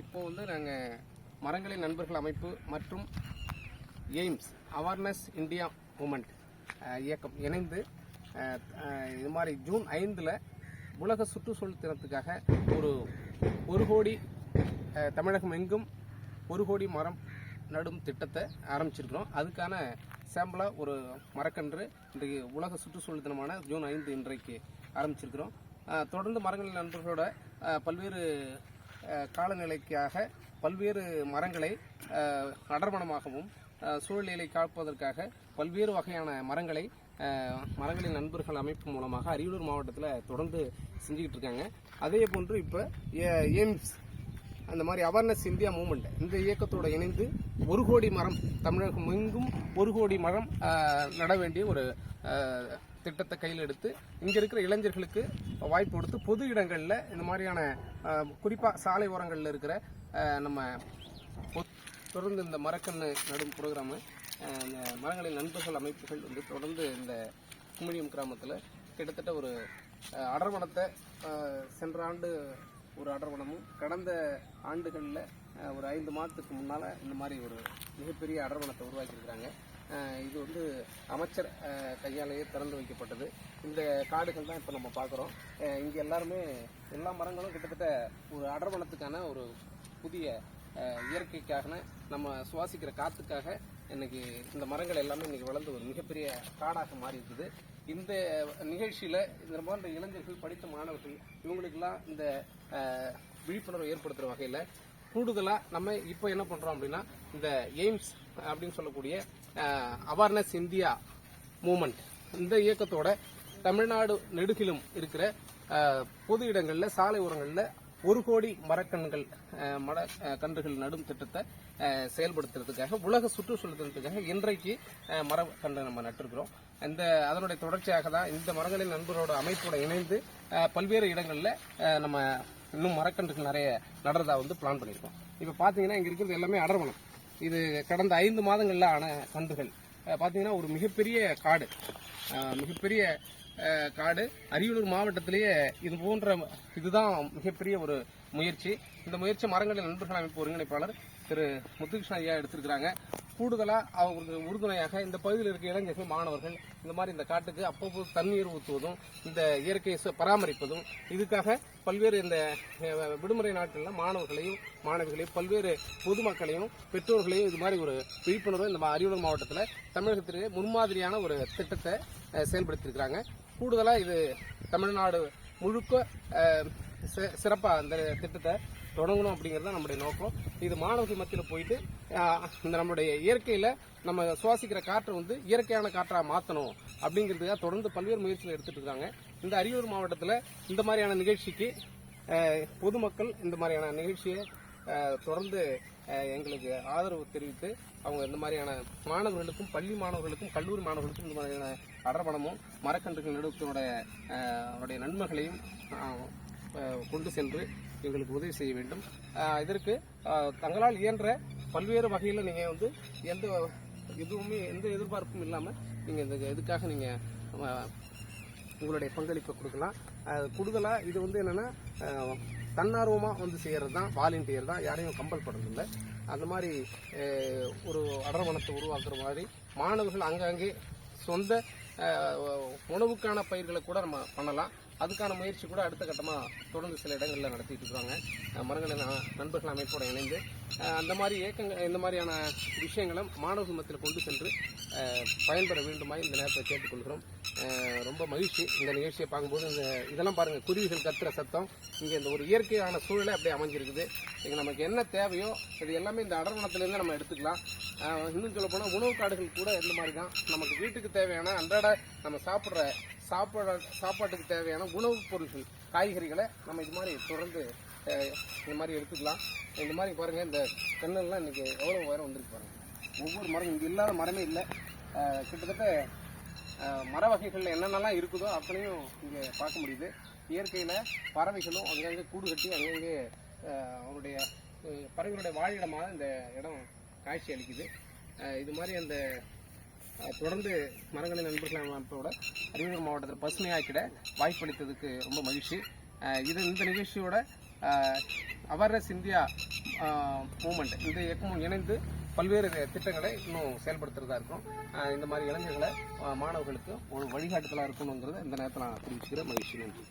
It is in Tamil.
இப்போ வந்து நாங்கள் மரங்களின் நண்பர்கள் அமைப்பு மற்றும் எய்ம்ஸ் அவேர்னஸ் இந்தியா மூமெண்ட் இயக்கம் இணைந்து இது மாதிரி ஜூன் ஐந்தில் உலக சுற்றுச்சூழல் தினத்துக்காக ஒரு ஒரு கோடி தமிழகம் எங்கும் ஒரு கோடி மரம் நடும் திட்டத்தை ஆரம்பிச்சிருக்கிறோம். அதுக்கான சாம்பிளாக ஒரு மரக்கன்று இன்றைக்கு உலக சுற்றுச்சூழல் தினமான ஜூன் ஐந்து இன்றைக்கு ஆரம்பிச்சிருக்கிறோம். தொடர்ந்து மரங்களின் நண்பர்களோட பல்வேறு காலநிலைக்காக பல்வேறு மரங்களை அடர்மணமாகவும் சூழ்நிலை காப்பதற்காக பல்வேறு வகையான மரங்களை மரங்களின் நண்பர்கள் அமைப்பு மூலமாக அரியலூர் மாவட்டத்தில் தொடர்ந்து செஞ்சுக்கிட்டு இருக்காங்க. அதே போன்று இப்போ எய்ம்ஸ் அந்த மாதிரி அவேர்னஸ் இந்தியா மூமெண்ட் இந்த இயக்கத்தோடு இணைந்து ஒரு கோடி மரம் தமிழகம் எங்கும் ஒரு கோடி மரம் நட வேண்டிய ஒரு திட்டத்தை கையில் எடுத்து இங்கே இருக்கிற இளைஞர்களுக்கு வாய்ப்பு கொடுத்து பொது இடங்களில் இந்த மாதிரியான குறிப்பாக சாலை ஓரங்களில் இருக்கிற நம்ம தொடர்ந்து இந்த மரக்கன்று நடும் ப்ரோக்ராமு இந்த மரங்களின் நண்பர்கள் அமைப்புகள் வந்து தொடர்ந்து இந்த குமிழியம் கிராமத்தில் கிட்டத்தட்ட ஒரு அடர்வனத்தை சென்ற ஆண்டு ஒரு அடர்வனமும் கடந்த ஆண்டுகளில் ஒரு ஐந்து மாதத்துக்கு முன்னால் இந்த மாதிரி ஒரு மிகப்பெரிய அடர்வனத்தை உருவாக்கியிருக்கிறாங்க. இது வந்து அமைச்சர் கையாலேயே திறந்து வைக்கப்பட்டது. இந்த காடுகள் தான் இப்போ நம்ம பார்க்குறோம். இங்கே எல்லாருமே எல்லா மரங்களும் கிட்டத்தட்ட ஒரு அடர்வனத்துக்கான ஒரு புதிய இயற்கைக்காக நம்ம சுவாசிக்கிற காற்றுக்காக இன்னைக்கு இந்த மரங்கள் எல்லாமே இன்னைக்கு வளர்ந்து ஒரு மிகப்பெரிய காடாக மாறி இருக்குது இந்த நிகழ்ச்சியில் இந்த போன்ற இளைஞர்கள் படித்த மாணவர்கள் இவங்களுக்கெல்லாம் இந்த விழிப்புணர்வு ஏற்படுத்துகிற வகையில் கூடுதலாக நம்ம இப்போ என்ன பண்ணுறோம் அப்படின்னா இந்த எய்ம்ஸ் அப்படின்னு சொல்லக்கூடிய அவேர்னஸ் இந்தியா மூமெண்ட் இந்த இயக்கத்தோட தமிழ்நாடு நெடுகிலும் இருக்கிற பொது இடங்களில் சாலை ஓரங்கள்ல ஒரு கோடி மரக்கண்கள் மர கன்றுகள் நடும் திட்டத்தை செயல்படுத்துறதுக்காக உலக சுற்றுச்சூழல் தினத்துக்காக இன்றைக்கு மரக்கன்று நம்ம நட்டிருக்கிறோம். இந்த அதனுடைய தொடர்ச்சியாக தான் இந்த மரங்களின் நண்பரோட அமைப்போட இணைந்து பல்வேறு இடங்களில் நம்ம இன்னும் மரக்கன்றுகள் நிறைய நடுறதா வந்து பிளான் பண்ணியிருக்கோம். இப்போ பார்த்தீங்கன்னா இங்கே இருக்கிறது எல்லாமே அடர்வனம். இது கடந்த ஐந்து மாதங்களில் ஆன கன்றுகள். பார்த்தீங்கன்னா ஒரு மிகப்பெரிய காடு. மிகப்பெரிய காடு. அரியலூர் மாவட்டத்திலேயே இது போன்ற இதுதான் மிகப்பெரிய ஒரு முயற்சி. இந்த முயற்சி மரங்களின் நண்பர்கள் அமைப்பு ஒருங்கிணைப்பாளர் திரு முத்துகிருஷ்ண ஐயா எடுத்திருக்கிறாங்க. கூடுதலாக அவங்களுக்கு உறுதுணையாக இந்த பகுதியில் இருக்க இளைஞர்கள் மாணவர்கள் இந்த மாதிரி இந்த காட்டுக்கு அப்பப்போ தண்ணீர் ஊற்றுவதும் இந்த இயற்கையை பராமரிப்பதும் இதுக்காக பல்வேறு இந்த விடுமுறை நாட்களில் மாணவர்களையும் மாணவிகளையும் பல்வேறு பொதுமக்களையும் பெற்றோர்களையும் இது மாதிரி ஒரு விழிப்புணர்வு இந்த அரியலூர் மாவட்டத்தில் தமிழகத்திற்கு முன்மாதிரியான ஒரு திட்டத்தை செயல்படுத்தியிருக்கிறாங்க கூடுதலாக இது தமிழ்நாடு முழுக்க சிறப்பாக அந்த திட்டத்தை தொடங்கணும் அப்படிங்கிறது தான் நம்முடைய நோக்கம். இது மாணவர்கள் மத்தியில் போயிட்டு இந்த நம்மளுடைய இயற்கையில் நம்ம சுவாசிக்கிற காற்றை வந்து இயற்கையான காற்றாக மாற்றணும் அப்படிங்கிறதுக்காக தொடர்ந்து பல்வேறு முயற்சிகள் எடுத்துட்டு இருக்காங்க. இந்த அரியலூர் மாவட்டத்தில் இந்த மாதிரியான நிகழ்ச்சிக்கு பொதுமக்கள் இந்த மாதிரியான நிகழ்ச்சியை தொடர்ந்து எங்களுக்கு ஆதரவு தெரிவித்து அவங்க இந்த மாதிரியான மாணவர்களுக்கும் பள்ளி மாணவர்களுக்கும் கல்லூரி மாணவர்களுக்கும் இந்த மாதிரியான அடர்பணமும் மரக்கன்றுகள் நடுவத்தினுடைய அவருடைய நன்மைகளையும் கொண்டு சென்று எங்களுக்கு உதவி செய்ய வேண்டும். இதற்கு தங்களால் இயன்ற பல்வேறு வகையில் நீங்கள் வந்து எந்த எதுவுமே எந்த எதிர்பார்ப்பும் இல்லாமல் நீங்கள் இந்த இதுக்காக நீங்கள் உங்களுடைய பங்களிப்பை கொடுக்கலாம். கூடுதலாக இது வந்து என்னென்னா தன்னார்வமாக வந்து செய்கிறது தான் வாலண்டியர் தான் யாரையும் கம்பல் பண்றது அந்த மாதிரி ஒரு அடர்வனத்தை உருவாக்குற மாதிரி மாணவர்கள் அங்கங்கே சொந்த உணவுக்கான பயிர்களை கூட நம்ம பண்ணலாம். அதுக்கான முயற்சி கூட அடுத்த கட்டமாக தொடர்ந்து சில இடங்களில் நடத்திட்டு இருக்காங்க. மரங்களை மரங்களின் நண்பர்கள் அமைப்போட இணைந்து அந்த மாதிரி இயக்கங்கள் இந்த மாதிரியான விஷயங்களும் மாணவ மத்தியில் கொண்டு சென்று பயன்பெற வேண்டுமாய் இந்த நேரத்தை கேட்டுக்கொள்கிறோம். ரொம்ப மகிழ்ச்சி இந்த நிகழ்ச்சியை பார்க்கும்போது. இந்த இதெல்லாம் பாருங்கள் குருவிகள் கத்துற சத்தம். இங்கே இந்த ஒரு இயற்கையான சூழலை அப்படியே அமைஞ்சிருக்குது. இங்கே நமக்கு என்ன தேவையோ இது எல்லாமே இந்த அடர்வனத்திலேருந்து நம்ம எடுத்துக்கலாம். இன்னும் சொல்ல போனால் உணவு காடுகள் கூட இந்த மாதிரி தான். நமக்கு வீட்டுக்கு தேவையான அன்றாட நம்ம சாப்பிட்ற சாப்பாடு சாப்பாட்டுக்கு தேவையான உணவுப் பொருட்கள் காய்கறிகளை நம்ம இது மாதிரி தொடர்ந்து இந்த மாதிரி எடுத்துக்கலாம். இந்த மாதிரி பாருங்கள் இந்த தென்னெல்லாம் இன்றைக்கி எவ்வளோ உயரம் வந்திருக்கு பாருங்கள் ஒவ்வொரு மரம் இங்கே இல்லாத மரமே இல்லை. கிட்டத்தட்ட மர வகைகளில் என்னென்னலாம் இருக்குதோ அத்தனையும் இங்கே பார்க்க முடியுது. இயற்கையில் பறவைகளும் அங்கங்கே கூடு கட்டி அங்கங்கே அவருடைய பறவைகளுடைய வாழிடமாக இந்த இடம் காட்சி அளிக்குது. இது மாதிரி அந்த தொடர்ந்து மரங்களின் நண்பர்கள் அமைப்போட அரியலூர் மாவட்டத்தில் பசுமையாக்கிட வாய்ப்பளித்ததுக்கு ரொம்ப மகிழ்ச்சி. இது இந்த நிகழ்ச்சியோட அவேர்னஸ் இந்தியா மூமெண்ட் இந்த இயக்கமும் இணைந்து பல்வேறு திட்டங்களை இன்னும் செயல்படுத்துறதா இருக்கும். இந்த மாதிரி இளைஞர்களை மாணவர்களுக்கு ஒரு வழிகாட்டுதலாக இருக்கணுங்கிறத இந்த நேரத்தில் நான் தெரிவிச்சுக்கிறேன். மகிழ்ச்சி நன்றி.